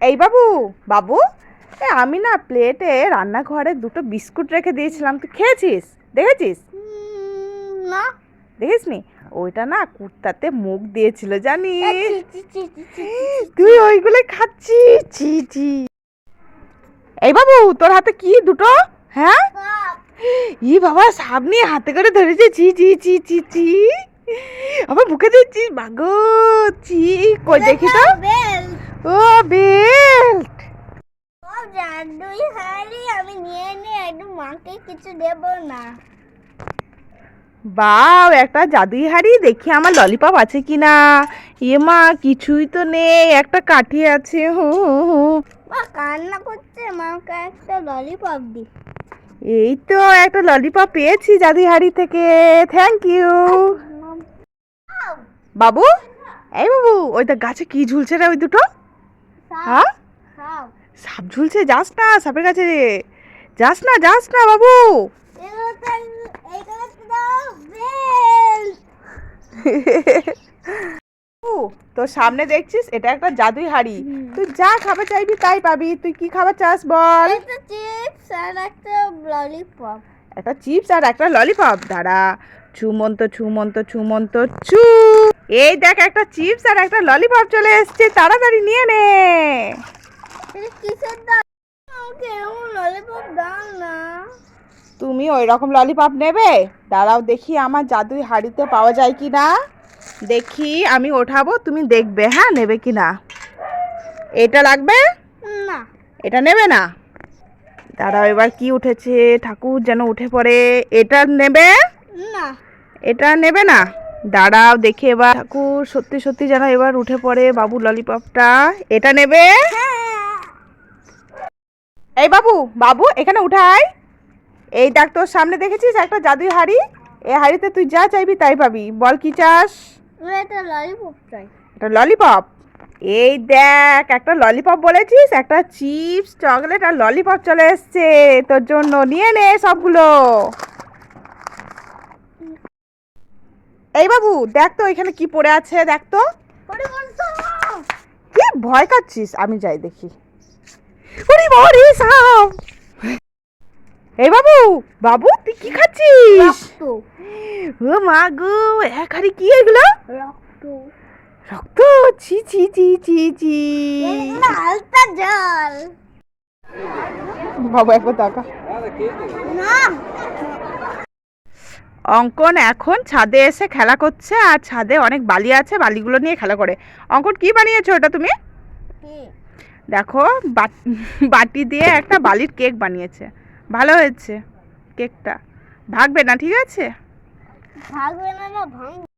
এই বাবু বাবু এ আমি না প্লেটে রান্নাঘরে দুটো বিস্কুট রেখে দিয়েছিলাম তুই খেয়েছিস? দেখেছিস? না। দেখিসনি? ওইটা না কুর্তাতে মুখ দিয়েছিল জানিস? তুই ওইগুলো খাচ্ছিস? ছি ছি। এই বাবু তোর হাতে কি দুটো? হ্যাঁ? ই বাবা সাপ নিয়ে হাতে করে ধরেছে। ছি ছি ছি ছি ছি। আবার মুখে দিচ্ছিস বাগো ছি কই দেখি তো। ও বেল্ট সব জাদুই হারি আমি নিয়ে নিয়ে একদম মাকে কিছু দেব না। বাও একটা জাদুই হাড়ি দেখি আমার ললিপপ আছে কিনা। এ মা কিছুই তো নেই একটা কাঠি আছে হু হু। মা কান্না করছে মাকে একটা ললিপপ দি। এই তো একটা ললিপপ পেয়েছি জাদুই হাড়ি থেকে থ্যাংক ইউ বাবু এই বাবু ওইটা গাছে কি ঝুলছে রে ওই দুটো? হ্যাঁ? সাপ। সাপ ঝুলছে যাস না সাপের কাছে যাস না যাস না বাবু। তো তো তোর সামনে দেখছিস এটা একটা জাদুই হাড়ি। তুই যা খাবার চাইবি তাই পাবি। তুই কি খাবার চাস বল? একটা চিপস আর একটা ললিপপ একটা চিপস আর একটা ললিপপ দাঁড়া ছুমন্ত ছুমন্ত ছুমন্ত ছু এই দেখ একটা চিপস আর একটা ললিপপ চলে এসেছে। তাড়াতাড়ি নিয়ে নে। তুমি ওই রকম ললিপপ নেবে? দাঁড়াও দেখি আমার জাদুই হাড়িতে পাওয়া যায় কি না দেখি আমি ওঠাবো তুমি দেখবে হ্যাঁ নেবে কি না এটা লাগবে? না। এটা নেবে না? দাঁড়াও এবার কি উঠেছে? ঠাকুর যেন উঠে পড়ে। এটা নেবে? না। এটা নেবে না? দাঁড়াও দেখি এবার। ঠাকুর সত্যি সত্যি যেন এবার উঠে পড়ে বাবু ললিপপটা এটা নেবে? হ্যাঁ। এই বাবু বাবু এখানে উঠাই এই দেখ তোর সামনে দেখেছিস একটা জাদুই হাড়ি? এই হাড়িতে তুই যা চাইবি তাই পাবি। বল কি চাস? একটা ললিপপ চাই। একটা ললিপপ এই দেখ একটা ললিপপ বলেছিস একটা চিপস চকলেট আর ললিপপ চলে এসছে। তোর জন্য নিয়ে নে সবগুলো। এই বাবু দেখ তো এখানে কি পড়ে আছে দেখ তো। কি ভয় কাচ্ছিস আমি যাই দেখি। ওরে বাবা রে সাপ এই বাবু বাবু তুই কি খাচ্ছিস? ও মা গো এক হাড়ি কি এগুলো? রক্ত। রক্ত? ছি ছি ছি ছি ছি। আলতা জল। বাবা একবার টাকা না। অঙ্কন এখন ছাদে এসে খেলা করছে আর ছাদে অনেক বালি আছে বালিগুলো নিয়ে খেলা করে। অঙ্কন কি বানিয়েছো ওটা তুমি? দেখো, বাট- দিয়ে একটা বালির কেক বানিয়েছে। ভালো হয়েছে কেকটা। ভাগবে না, ঠিক আছে? ভাগবে না